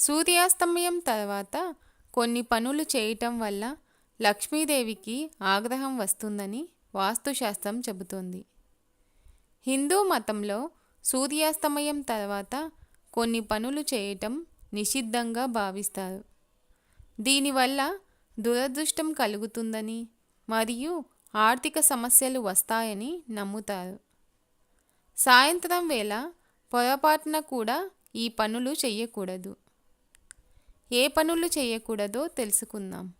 సూర్యాస్తమయం తర్వాత కొన్ని పనులు చేయటం వల్ల లక్ష్మీదేవికి ఆగ్రహం వస్తుందని వాస్తుశాస్త్రం చెబుతోంది. హిందూ మతంలో సూర్యాస్తమయం తర్వాత కొన్ని పనులు చేయటం నిషిద్ధంగా భావిస్తారు. దీనివల్ల దురదృష్టం కలుగుతుందని మరియు ఆర్థిక సమస్యలు వస్తాయని నమ్ముతారు. సాయంత్రం వేళ పొరపాటున కూడా ఈ పనులు చేయకూడదు. ఏ పనులు చేయకూడదో తెలుసుకుందాం.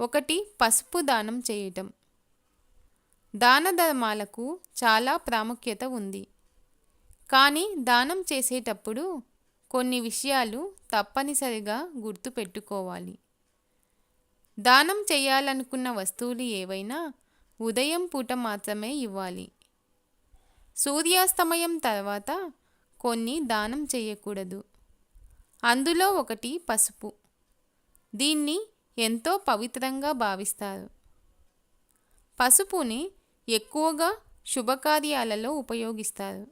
ఒకటి పసుపు దానం చేయటం. దాన ధర్మాలకు చాలా ప్రాముఖ్యత ఉంది. కానీ దానం చేసేటప్పుడు కొన్ని విషయాలు తప్పనిసరిగా గుర్తుపెట్టుకోవాలి. దానం చేయాలనుకున్న వస్తువులు ఏవైనా ఉదయం పూట మాత్రమే ఇవ్వాలి. సూర్యాస్తమయం తర్వాత కొన్ని దానం చేయకూడదు. అందులో ఒకటి పసుపు. దీన్ని ఎంతో పవిత్రంగా భావిస్తారు. పసుపుని ఎక్కువగా శుభకార్యాలలో ఉపయోగిస్తారు.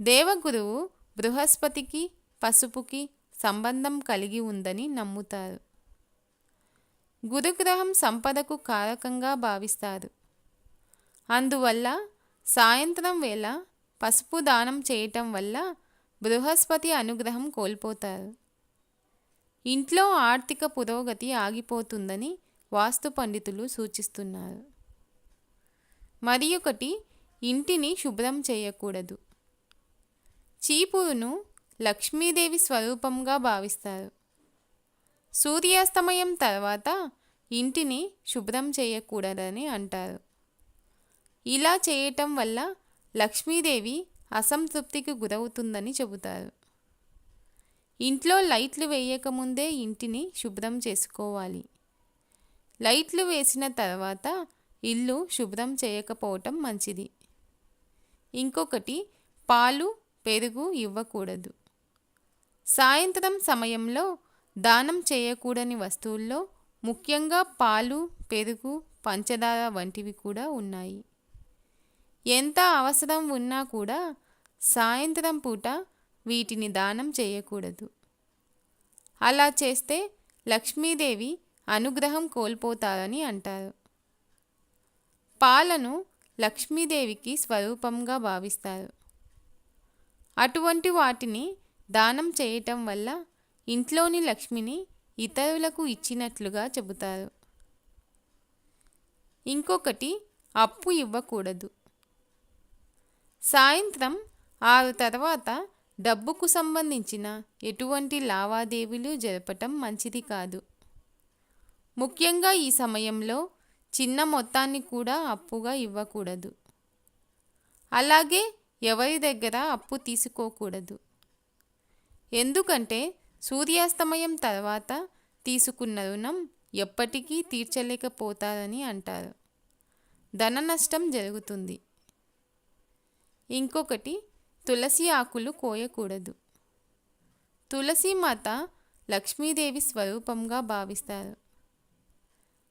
దేవగురువు బృహస్పతికి పసుపుకి సంబంధం కలిగి ఉందని నమ్ముతారు. గురుగ్రహం సంపదకు కారకంగా భావిస్తారు. అందువల్ల సాయంత్రం వేళ పసుపు దానం చేయటం వల్ల బృహస్పతి అనుగ్రహం కోల్పోతారు. ఇంట్లో ఆర్థిక పురోగతి ఆగిపోతుందని వాస్తు పండితులు సూచిస్తున్నారు. మరి ఒకటి ఇంటిని శుభ్రం చేయకూడదు. చీపురును లక్ష్మీదేవి స్వరూపంగా భావిస్తారు. సూర్యాస్తమయం తర్వాత ఇంటిని శుభ్రం చేయకూడదని అంటారు. ఇలా చేయటం వల్ల లక్ష్మీదేవి అసంతృప్తికి గురవుతుందని చెబుతారు. ఇంట్లో లైట్లు వేయకముందే ఇంటిని శుభ్రం చేసుకోవాలి. లైట్లు వేసిన తర్వాత ఇల్లు శుభ్రం చేయకపోవటం మంచిది. ఇంకొకటి పాలు పెరుగు ఇవ్వకూడదు. సాయంత్రం సమయంలో దానం చేయకూడని వస్తువుల్లో ముఖ్యంగా పాలు పెరుగు పంచదార వంటివి కూడా ఉన్నాయి. ఎంత అవసరం ఉన్నా కూడా సాయంత్రం పూట వీటిని దానం చేయకూడదు. అలా చేస్తే లక్ష్మీదేవి అనుగ్రహం కోల్పోతారని అంటారు. పాలను లక్ష్మీదేవికి స్వరూపంగా భావిస్తారు. అటువంటి వాటిని దానం చేయటం వల్ల ఇంట్లోని లక్ష్మిని ఇతరులకు ఇచ్చినట్లుగా చెబుతారు. ఇంకొకటి అప్పు ఇవ్వకూడదు. సాయంత్రం ఆరు తర్వాత డబ్బుకు సంబంధించిన ఎటువంటి లావాదేవీలు జరపటం మంచిది కాదు. ముఖ్యంగా ఈ సమయంలో చిన్న మొత్తాన్ని కూడా అప్పుగా ఇవ్వకూడదు. అలాగే ఎవరి దగ్గర అప్పు తీసుకోకూడదు. ఎందుకంటే సూర్యాస్తమయం తర్వాత తీసుకున్న రుణం ఎప్పటికీ తీర్చలేకపోతారని అంటారు. ధన నష్టం జరుగుతుంది. ఇంకొకటి తులసి ఆకులు కోయకూడదు. తులసి మాత లక్ష్మీదేవి స్వరూపంగా భావిస్తారు.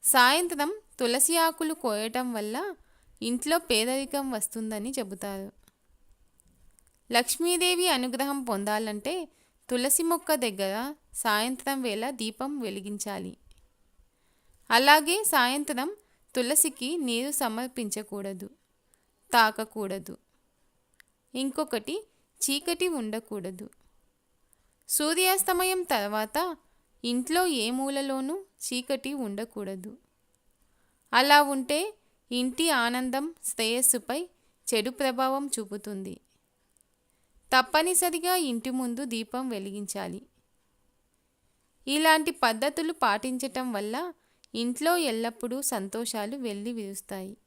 సాయంత్రం తులసి ఆకులు కోయటం వల్ల ఇంట్లో పేదరికం వస్తుందని చెబుతారు. లక్ష్మీదేవి అనుగ్రహం పొందాలంటే తులసి మొక్క దగ్గర సాయంత్రం వేళ దీపం వెలిగించాలి. అలాగే సాయంత్రం తులసికి నీరు సమర్పించకూడదు తాకకూడదు. ఇంకొకటి చీకటి ఉండకూడదు. సూర్యాస్తమయం తర్వాత ఇంట్లో ఏ మూలలోనూ చీకటి ఉండకూడదు. అలా ఉంటే ఇంటి ఆనందం శ్రేయస్సుపై చెడు ప్రభావం చూపుతుంది. తప్పనిసరిగా ఇంటి ముందు దీపం వెలిగించాలి. ఇలాంటి పద్ధతులు పాటించటం వల్ల ఇంట్లో ఎల్లప్పుడూ సంతోషాలు వెళ్ళి విరుస్తాయి